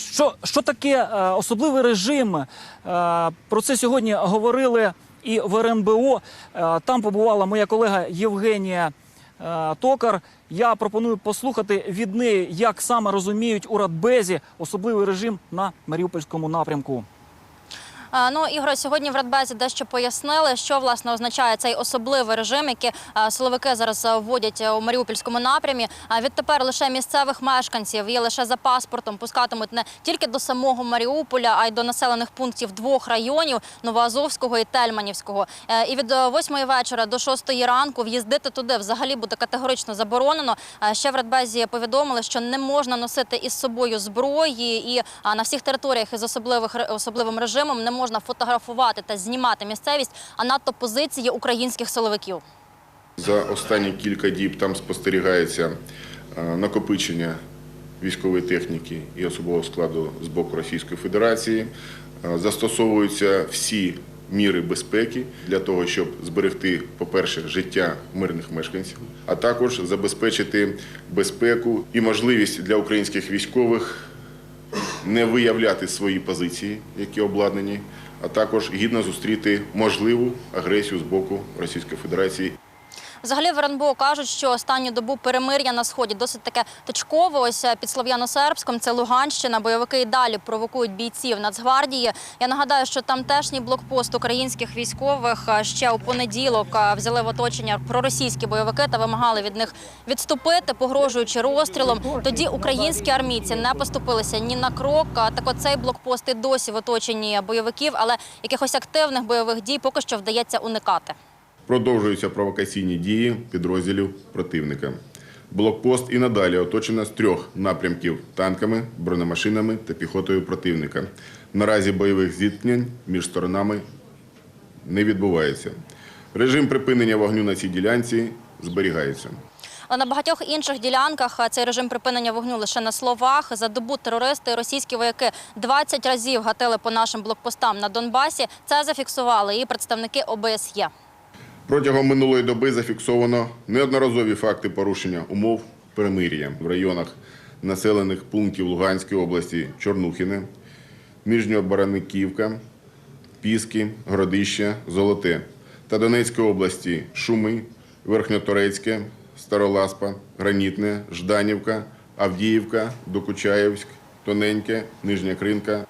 Що, що таке е, особливий режим? Е, про це сьогодні говорили і в РНБО. Е, там побувала моя колега Євгенія е, Токар. Я пропоную послухати від неї, як саме розуміють у Радбезі особливий режим на Маріупольському напрямку. Ну, Ігор, сьогодні в Радбезі дещо пояснили, що власне означає цей особливий режим, який силовики зараз вводять у Маріупольському напрямі. Відтепер лише місцевих мешканців і лише за паспортом пускатимуть не тільки до самого Маріуполя, а й до населених пунктів двох районів Новоазовського і Тельманівського. Е, І від 8 вечора до 6 ранку в'їздити туди взагалі буде категорично заборонено. Ще в Радбезі повідомили, що не можна носити із собою зброї, і на всіх територіях із особливих особливим режимом не можна фотографувати та знімати місцевість, а надто позиції українських силовиків. За останні кілька діб там спостерігається е, накопичення військової техніки і особового складу з боку Російської Федерації. Е, Застосовуються всі міри безпеки для того, щоб зберегти, по-перше, життя мирних мешканців, а також забезпечити безпеку і можливість для українських військових не виявляти свої позиції, які обладнані, а також гідно зустріти можливу агресію з боку Російської Федерації. Взагалі в РНБО кажуть, що останню добу перемир'я на сході досить таке точкове. Ось е, під Слов'яно-Сербськом це Луганщина. Бойовики і далі провокують бійців Нацгвардії. Я нагадаю, що тамтешній блокпост українських військових е, ще у понеділок е, взяли в оточення проросійські бойовики та вимагали від них відступити, погрожуючи розстрілом. Тоді українські армійці не поступилися ні на крок. Так от цей блокпост і досі в оточенні бойовиків, але якихось активних бойових дій поки що вдається уникати. Продовжуються провокаційні дії підрозділів противника. Блокпост і надалі оточено з трьох напрямків танками, бронемашинами та піхотою противника. Наразі бойових зіткнень між сторонами не відбувається. Режим припинення вогню на цій ділянці зберігається. Але на багатьох інших ділянках цей режим припинення вогню лише на словах. За добу терористи російські вояки 20 разів гатили по нашим блокпостам на Донбасі. Це зафіксували і представники ОБСЄ. Протягом минулої доби зафіксовано неодноразові факти порушення умов перемир'я в районах населених пунктів Луганської області Чорнухіне, Нижньобараниківка, Піски, Городище, Золоте та Донецької області Шуми, Верхньоторецьке, Староласпа, Гранітне, Жданівка, Авдіївка, Докучаєвськ, Тоненьке, Нижня Кринка